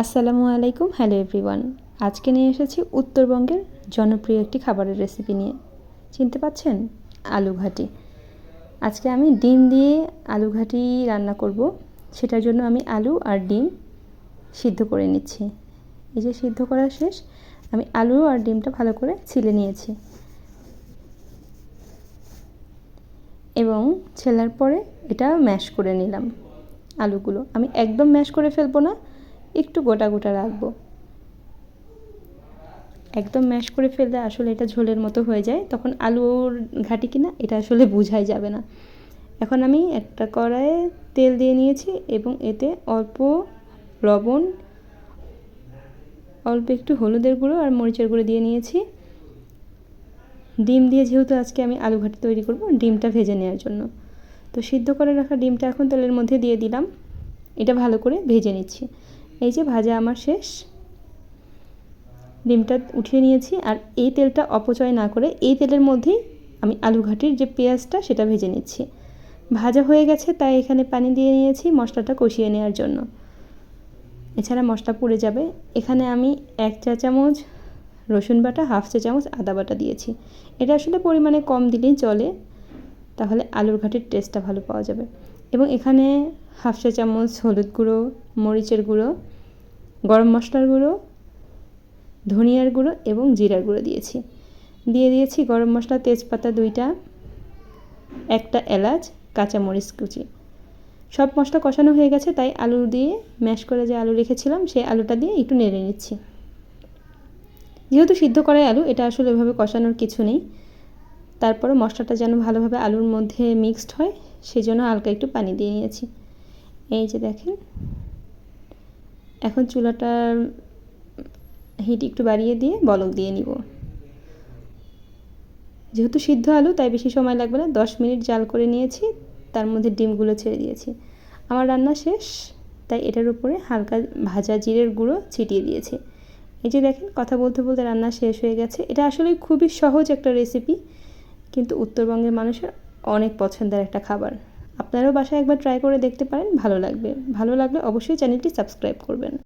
আসসালামু আলাইকুম, hello everyone. আজকে নিয়ে এসেছি উত্তরবঙ্গের জনপ্রিয় একটি খাবারের রেসিপি নিয়ে। চিনতে পাচ্ছেন? আলু ঘাটি। আজকে আমি ডিম দিয়ে আলু ঘাটি রান্না করব। সেটার জন্য আমি আলু আর ডিম সিদ্ধ করে নিচ্ছি। এই যে সিদ্ধ করা শেষ, আমি আলু আর ডিমটা ভালো করে ছিলে নিয়েছি। এবং ছেলার পরে এটা ম্যাশ করে নিলাম আলুগুলো। আমি একদম ম্যাশ করে ফেলব না একটু গোটা গোটা রাখব। একদম ম্যাশ করে ফেললে আসলে এটা ঝোলের মতো হয়ে যায়। তখন আলুর ঘাটি কিনা এটা আসলে বোঝাই যাবে না। এখন আমি একটা কড়াইয়ে তেল দিয়ে নিয়েছি এবং এতে অল্প লবণ, অল্প একটু হলুদের গুঁড়ো আর মরিচের গুঁড়ো দিয়ে নিয়েছি। ডিম দিয়ে যেহেতু আজকে আমি আলু ঘাটি তৈরি করব, ডিমটা ভেজে নেওয়ার জন্য। তো সিদ্ধ করে রাখা ডিমটা এখন তেলের মধ্যে দিয়ে দিলাম। এটা ভালো করে ভেজে নিচ্ছি। এই যে ভাজা আমার শেষ। ডিমটা উঠিয়ে নিয়েছি আর এই তেলটা অপচয় না করে এই তেলের মধ্যেই আমি আলু ঘাটির যে পেঁয়াজটা সেটা ভেজে নিচ্ছি। ভাজা হয়ে গেছে, তাই এখানে পানি দিয়ে নিয়েছি মশলাটা কষিয়ে নেওয়ার জন্য। এছাড়া মশলা পুড়ে যাবে। এখানে আমি এক চা চামচ রসুন বাটা, হাফ চা চামচ আদা বাটা দিয়েছি। এটা আসলে পরিমাণে কম দিলেই চলে, তাহলে আলুর ঘাটির টেস্টটা ভালো পাওয়া যাবে। এবং এখানে হাফ চা চামচ হলুদ গুঁড়ো, মরিচের গুঁড়ো, গরম মশলার গুঁড়ো, ধনিয়ার গুঁড়ো এবং জিরার গুঁড়ো দিয়েছি। দিয়ে দিয়েছি গরম মশলা, তেজপাতা দুইটা, একটা এলাচ, কাঁচামরিচ কুচি। সব মশলা কষানো হয়ে গেছে, তাই আলু দিয়ে ম্যাশ করে যে আলু রেখেছিলাম, সেই আলুটা দিয়ে একটু নেড়ে নিচ্ছি। যেহেতু সিদ্ধ করাই আলু, এটা আসলে এভাবে কষানোর কিছু নেই। তারপরে মশলাটা যেন ভালোভাবে আলুর মধ্যে মিক্সড হয় সেই জন্য হালকা একটু পানি দিয়ে নিয়েছি। এই যে দেখেন। এখন চুলাটার হিট একটু বাড়িয়ে দিয়ে বলক দিয়ে নিব। যেহেতু সিদ্ধ আলু, তাই বেশি সময় লাগবে না। দশ মিনিট জাল করে নিয়েছি, তার মধ্যে ডিমগুলো ছেড়ে দিয়েছি। আমার রান্না শেষ, তাই এটার উপরে হালকা ভাজা জিরের গুঁড়ো ছিটিয়ে দিয়েছি। এই যে দেখেন, কথা বলতে বলতে রান্না শেষ হয়ে গেছে। এটা আসলে খুবই সহজ একটা রেসিপি কিন্তু উত্তরবঙ্গের মানুষের অনেক পছন্দের একটা খাবার। আপনারাও বাসায় একবার ট্রাই করে দেখতে পারেন, ভালো লাগবে। ভালো লাগলে অবশ্যই চ্যানেলটি সাবস্ক্রাইব করবেন।